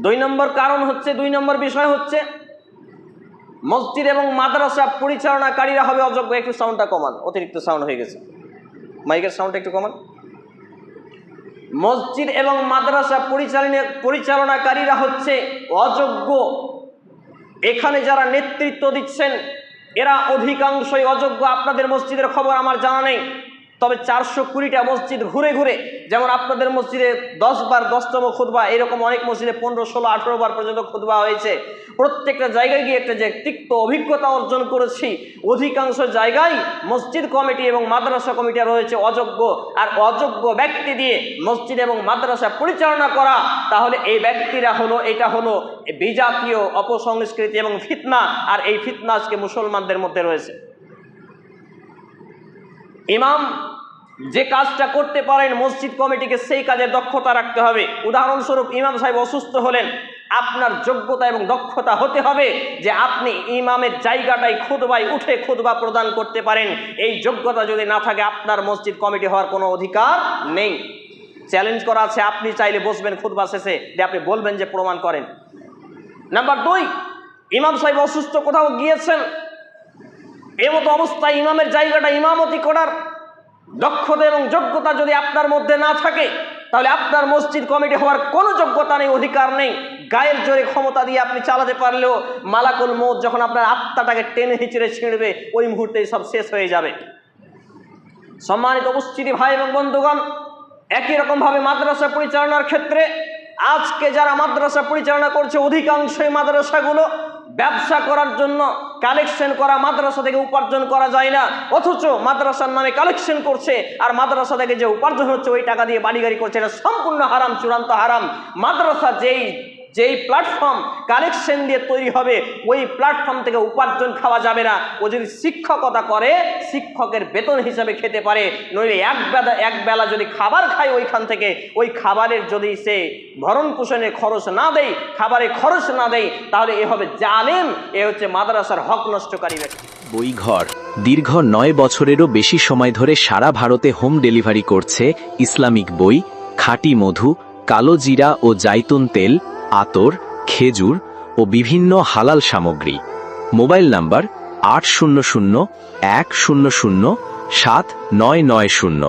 দুই নম্বর কারণ হচ্ছে, দুই নম্বর বিষয় হচ্ছে, মসজিদ এবং মাদ্রাসা পরিচালনাকারীরা হবে অযোগ্য। একটু সাউন্ডটা কমান, অতিরিক্ত সাউন্ড হয়ে গেছে। মাইকের সাউন্ডটা একটু কমান। মসজিদ এবং মাদ্রাসা পরিচালনা, পরিচালনাকারীরা হচ্ছে অযোগ্য। এখানে যারা নেতৃত্ব দিচ্ছেন, এরা অধিকাংশই অযোগ্য। আপনাদের মসজিদের খবর আমার জানা নেই। তবে চারশো কুড়িটা মসজিদ ঘুরে ঘুরে, যেমন আপনাদের মসজিদে দশ বার দশতম খুদবা এরকম অনেক মসজিদে পনেরো, ষোলো, আঠেরো বার পর্যন্ত খুদবা হয়েছে। প্রত্যেকটা জায়গায় গিয়ে একটা যে তিক্ত অভিজ্ঞতা অর্জন করেছি, অধিকাংশ জায়গায় মসজিদ কমিটি এবং মাদ্রাসা কমিটি রয়েছে অযোগ্য। আর অযোগ্য ব্যক্তি দিয়ে মসজিদ এবং মাদ্রাসা পরিচালনা করা, তাহলে এই ব্যক্তিরা হলো, এটা হলো বিজাতীয় অপসংস্কৃতি এবং ফিতনা, আর এই ফিতনা আজকে মুসলমানদের মধ্যে রয়েছে। ইমাম যে কাজটা করতে পারেন মসজিদ কমিটিকে সেই কাজে দক্ষতা রাখতে হবে। উদাহরণস্বরূপ ইমাম সাহেব অসুস্থ হলেন, আপনার যোগ্যতা এবং দক্ষতা হতে হবে যে আপনি ইমামের জায়গাটায় খুদবাই উঠে খুদবা প্রদান করতে পারেন। এই যোগ্যতা যদি না থাকে, আপনার মসজিদ কমিটি হওয়ার কোনো অধিকার নেই। চ্যালেঞ্জ করা আছে, আপনি চাইলে বসবেন খুদবা শেষে, যে আপনি বলবেন যে প্রমাণ করেন। নাম্বার দুই, ইমাম সাহেব অসুস্থ কোথাও গিয়েছেন? এমতো অবস্থায় ইমামের জায়গাটা ইমামতি করার দক্ষতা এবং যোগ্যতা যদি আপনার মধ্যে না থাকে, তাহলে আপনার মসজিদ কমিটি হওয়ার কোনো যোগ্যতা নেই, অধিকার নেই। গায়ের জোরে ক্ষমতা দিয়ে আপনি চালাতে পারলেও মালাকুল মৌত যখন আপনার আত্মাটাকে টেনে হিচড়ে ছিঁড়বে, ওই মুহূর্তেই সব শেষ হয়ে যাবে। সম্মানিত উপস্থিতি ভাই এবং বন্ধুগণ, একই রকমভাবে মাদ্রাসা পরিচালনার ক্ষেত্রে আজকে যারা মাদ্রাসা পরিচালনা করছে, অধিকাংশই মাদ্রাসাগুলো ব্যবসা করার জন্য কালেকশন করা মাদ্রাসা থেকে উপার্জন করা যায় না। অথচ মাদ্রাসার নামে কালেকশন করছে আর মাদ্রাসা থেকে যে উপার্জন হচ্ছে, ওই টাকা দিয়ে বাড়ি গাড়ি করছে। এটা সম্পূর্ণ হারাম, চূড়ান্ত হারাম। মাদ্রাসা যেই যেই প্ল্যাটফর্ম কালেকশন দিয়ে তৈরি হবে, ওই প্ল্যাটফর্ম থেকে উপার্জন খাওয়া যাবে না। ও যদি শিক্ষকতা করে, শিক্ষকের বেতন হিসাবে খেতে পারে। নইলে এক বেলা এক বেলা যদি খাবার খায় ওইখান থেকে, ওই খাবারের যদি সে ভরণ পোষণের খরচ না দেয় খাবারের খরচ না দেয়, তাহলে এ হবে জালেম, এ হচ্ছে মাদ্রাসার হক নষ্টকারী ব্যক্তি। বইঘর, দীর্ঘ নয় বছরেরও বেশি সময় ধরে সারা ভারতে হোম ডেলিভারি করছে ইসলামিক বই, খাঁটি মধু, কালো জিরা ও জাইতুন তেল আতর, খেজুর ও বিভিন্ন হালাল সামগ্রী। মোবাইল নাম্বার আট শূন্য শূন্য এক শূন্য শূন্য সাত নয় নয় শূন্য।